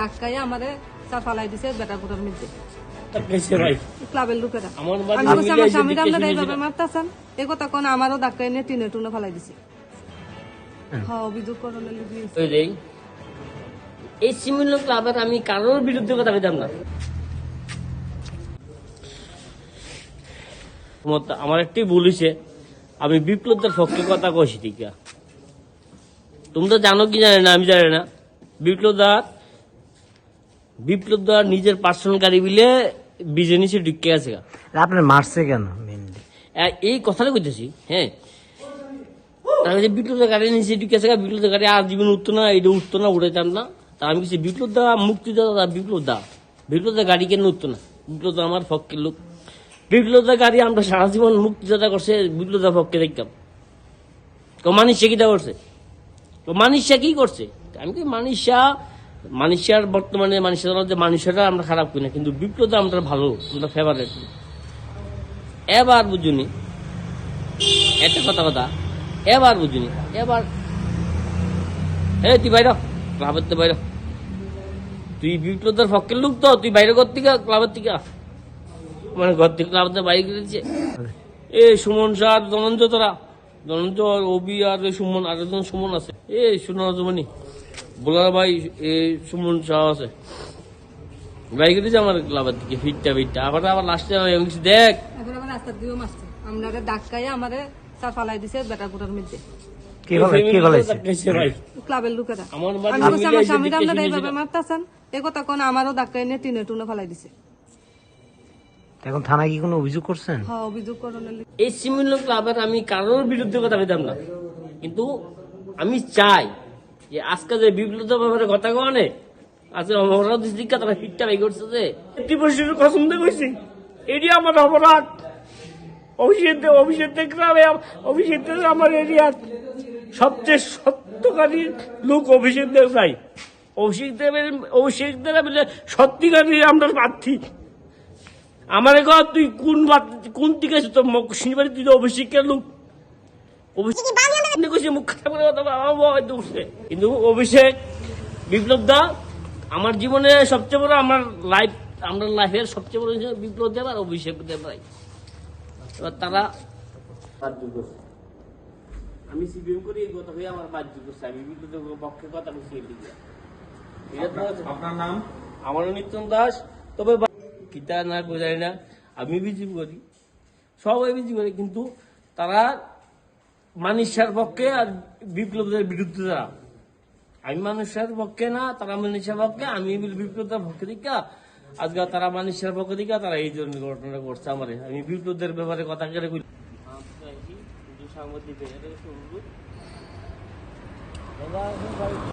ধাক্কায় আমারে চা ফালাই দিছে মধ্যে ক্লাবের লোকেরা। আমার আমি বলছি আমার মিলে স্বামীর এসে আমরা দেখে এইভাবে মারতেছেন? এ কথা কোন আমারও ধাক্কায় নিয়ে টিনে টুনে ফালাই দিছে হ্যাঁ অভিযোগ করলে দিয়েছে। ওই রে এই সিমিল ক্লাবের আমি কারোর বিরুদ্ধে কথা কইতাম না। আমার একটি ভুল হইছে। আমি বিপ্লবদের পক্ষে কথা কইছি ঠিক তুমি তো জানো কি জানে না আমি জানি না। বিপ্লবদার বিপ্লবদার নিজের পার্সোনাল গাড়ি বিলে বিজে নিচে ঢুকে আছে। আপনার মারছে কেন মেনলি এই কথাটা কইতেছি হ্যাঁ? তার কাছে বিপ্লবের গাড়ি নিচে ঢুকে আছে গা, বিপ্লবের গাড়ি আর জীবন উঠতো না এটা উঠতো না উড়াইতাম না। তা আমি কিছু বিপ্লব দা মুক্তি দা বিপ্লব দা বিপ্লব দা গাড়ি কেন উঠতো না? বিপ্লব দা আমার পক্ষের লোক। বিপ্লব দা গাড়ি আমরা সারা জীবন মুক্তিযোদ্ধা করছে বিপ্লব দা পক্ষে দেখতাম। তো মানিসা কিটা করছে? তো মানিসা কি করছে? আমি কি মানিসা মানিসার বর্তমানে মানুষের যে মানুষেরা আমরা খারাপ করি না কিন্তু বিপ্লব আমরা ভালো আমরা ফেভারেট এবার বুঝুনি একটা কথা কথা এবার বুঝুনি এবার এ তুই বাইর ক্লাবের তো বাইর তুই বিপ্লবের পক্ষের লোক তো তুই বাইরে ঘর থেকে ক্লাবের থেকে মানে ঘর থেকে ক্লাবের বাইরে গেছে এ সুমন স্যার ধনঞ্জ তোরা। ধনঞ্জ আর অবি আর এ সুমন আর একজন সুমন আছে। এ সুনার জমানি বোলার ভাই এ সুমন শাহ আছে। বাইক গেছে আমার ক্লাবের দিকে ফিটটা ফিটটা আবার আবার লাস্টে দেখ। এখন আবার রাস্তা দিয়েও মারছে। আমরা ধাক্কায় আমারে চা ফালাই দিছে বেটাপুরার মধ্যে। কে বলে কে বলেছে কেসে ভাই। ক্লাবের লোকেরা। আমার বাড়ি আমি বলছি আমার মিলে এসে স্বামীর দেখে আমরা শুনেছি এইভাবে মারতেছেন। এ কথা কোন আমারও ধাক্কায় নিয়ে টিনে টুনে ফালাই দিছে। এখন থানায় কি কোনো অভিযোগ করছেন? হ্যাঁ অভিযোগ এই সিমিল ক্লাবের আমি কারোর বিরুদ্ধে কথা কইতাম না। কিন্তু আমি চাই যে আজকে যে বিপ্লব ব্যাপারে কথা কনে আজকে অমরাবতী দিকে তারা ফিটটা বাই করছে যে বছরের কসম দিয়ে কইছি এটি আমার অপরাধ। অভিষেক অভিষেক গ্রামে অভিষেক আমার এরিয়ার সবচেয়ে সত্যকারী লোক অভিষেক দেব ভাই। অভিষেক দেবের অভিষেক দেবের বলে সত্যিকারী আমরা প্রার্থী। আমার কর তুই কোন কোন দিকে আছিস? তোর শনিবারে তুই তো অভিষেকের লোক অভিষেক কইছে মুখ খারাপ করে আমার ভয় দৌড়ছে কিন্তু অভিষেক বিপ্লব দা আমার জীবনে সবচেয়ে বড় আমার লাইফ আমরা লাইফের সবচেয়ে বড় হচ্ছে বিপ্লব দেব আর অভিষেক দেব ভাই। এবার তারা আমি সিবিএম করি এই কথা হয়ে আমার বাধ্য করছে আমি বিপ্লব পক্ষে কথা বলছি আপনার নাম? আমারও নিত্যন দাস। তবে কিতা না করে জানি না আমি বিজেপি করি। সবাই বিজেপি করি কিন্তু তারা মানুষের পক্ষে আর বিপ্লবদের বিরুদ্ধে তারা আমি মানুষের পক্ষে না তারা মানুষের পক্ষে আমি বিপ্লবদের পক্ষে দিকা। আজকে তারা মানুষের পক্ষে দিকা তারা এই জন্য ঘটনা করছে আমার। আমি বিপ্লবদের ব্যাপারে কথা কেটে কই সাংবাদিক